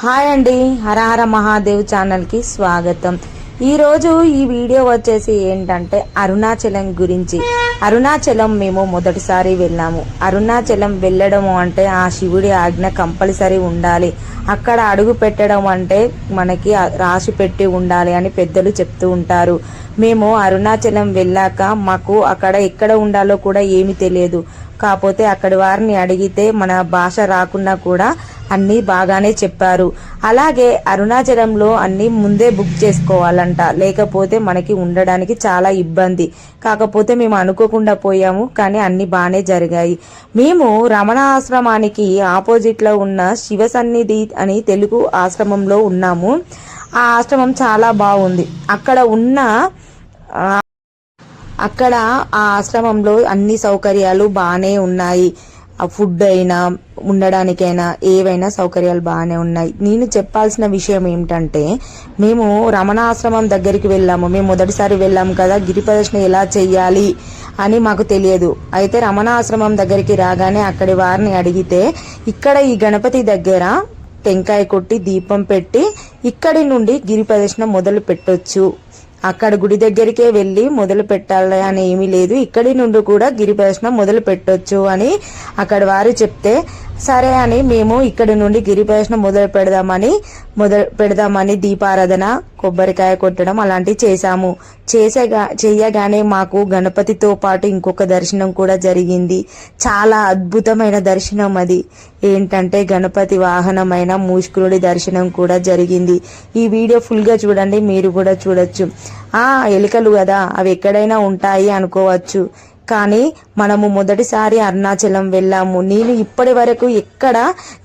Hi అండి. హరహర మహాదేవ్ ఛానల్కి స్వాగతం. ఈరోజు ఈ వీడియో వచ్చేసి ఏంటంటే అరుణాచలం గురించి. అరుణాచలం మేము మొదటిసారి వెళ్ళాము. అరుణాచలం వెళ్ళడం అంటే ఆ శివుడి ఆజ్ఞ కంపల్సరీ ఉండాలి. అక్కడ అడుగు పెట్టడం అంటే మనకి రాసి పెట్టి ఉండాలి అని పెద్దలు చెప్తూ ఉంటారు. మేము అరుణాచలం వెళ్ళాక మాకు అక్కడ ఎక్కడ ఉండాలో కూడా ఏమీ తెలియదు. కాకపోతే అక్కడి వారిని అడిగితే మన భాష రాకున్నా కూడా అన్నీ బాగానే చెప్పారు. అలాగే అరుణాచలంలో అన్నీ ముందే బుక్ చేసుకోవాలంట. లేకపోతే మనకి ఉండడానికి చాలా ఇబ్బంది. కాకపోతే మేము అనుకోకుండా పోయాము కానీ అన్ని బాగానే జరిగాయి. మేము రమణ ఆశ్రమానికి ఆపోజిట్లో ఉన్న శివ సన్నిధి అని తెలుగు ఆశ్రమంలో ఉన్నాము. ఆ ఆశ్రమం చాలా బాగుంది. అక్కడ ఉన్న అక్కడ ఆ ఆశ్రమంలో అన్ని సౌకర్యాలు బాగానే ఉన్నాయి. ఆ ఫుడ్ అయినా ఉండడానికైనా ఏవైనా సౌకర్యాలు బాగానే ఉన్నాయి. నేను చెప్పాల్సిన విషయం ఏమిటంటే మేము రమణాశ్రమం దగ్గరికి వెళ్ళాము. మేము మొదటిసారి వెళ్ళాము కదా గిరి ప్రదర్శన ఎలా చెయ్యాలి అని మాకు తెలియదు. అయితే రమణాశ్రమం దగ్గరికి రాగానే అక్కడి వారిని అడిగితే ఇక్కడ ఈ గణపతి దగ్గర టెంకాయ కొట్టి దీపం పెట్టి ఇక్కడి నుండి గిరి ప్రదర్శన మొదలు పెట్టొచ్చు. అక్కడ గుడి దగ్గరికే వెళ్ళి మొదలు పెట్టాలి అని ఏమీ లేదు. ఇక్కడి నుండి కూడా గిరి ప్రదర్శనం మొదలు పెట్టొచ్చు అని అక్కడ వారు చెప్తే సరే అని మేము ఇక్కడి నుండి గిరి మొదలు పెడదామని మొదలు పెడదామని దీపారాధన కొబ్బరికాయ కొట్టడం అలాంటివి చేశాము. చేసేగా చేయగానే మాకు గణపతితో పాటు ఇంకొక దర్శనం కూడా జరిగింది. చాలా అద్భుతమైన దర్శనం అది. ఏంటంటే గణపతి వాహనమైన మూష్కురుడి దర్శనం కూడా జరిగింది. ఈ వీడియో ఫుల్గా చూడండి మీరు కూడా చూడొచ్చు. ఆ ఎలుకలు కదా అవి ఎక్కడైనా ఉంటాయి అనుకోవచ్చు. కానీ మనము మొదటిసారి అరుణాచలం వెళ్ళాము. నేను ఇప్పటి వరకు ఎక్కడ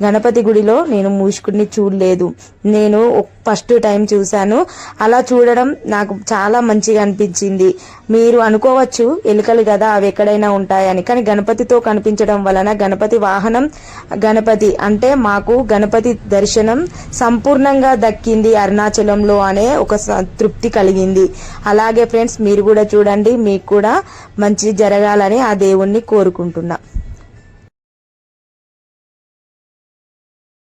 గణపతి గుడిలో నేను మూసుకుని చూడలేదు. నేను ఫస్ట్ టైం చూశాను. అలా చూడడం నాకు చాలా మంచిగా అనిపించింది. మీరు అనుకోవచ్చు ఎలుకలు కదా అవి ఎక్కడైనా ఉంటాయని. కానీ గణపతితో కనిపించడం వలన గణపతి వాహనం గణపతి అంటే మాకు గణపతి దర్శనం సంపూర్ణంగా దక్కింది అరుణాచలంలో అనే ఒక తృప్తి కలిగింది. అలాగే ఫ్రెండ్స్ మీరు కూడా చూడండి మీకు కూడా మంచి జరగాలని ఆ దేవుణ్ణి కోరుకుంటున్నా.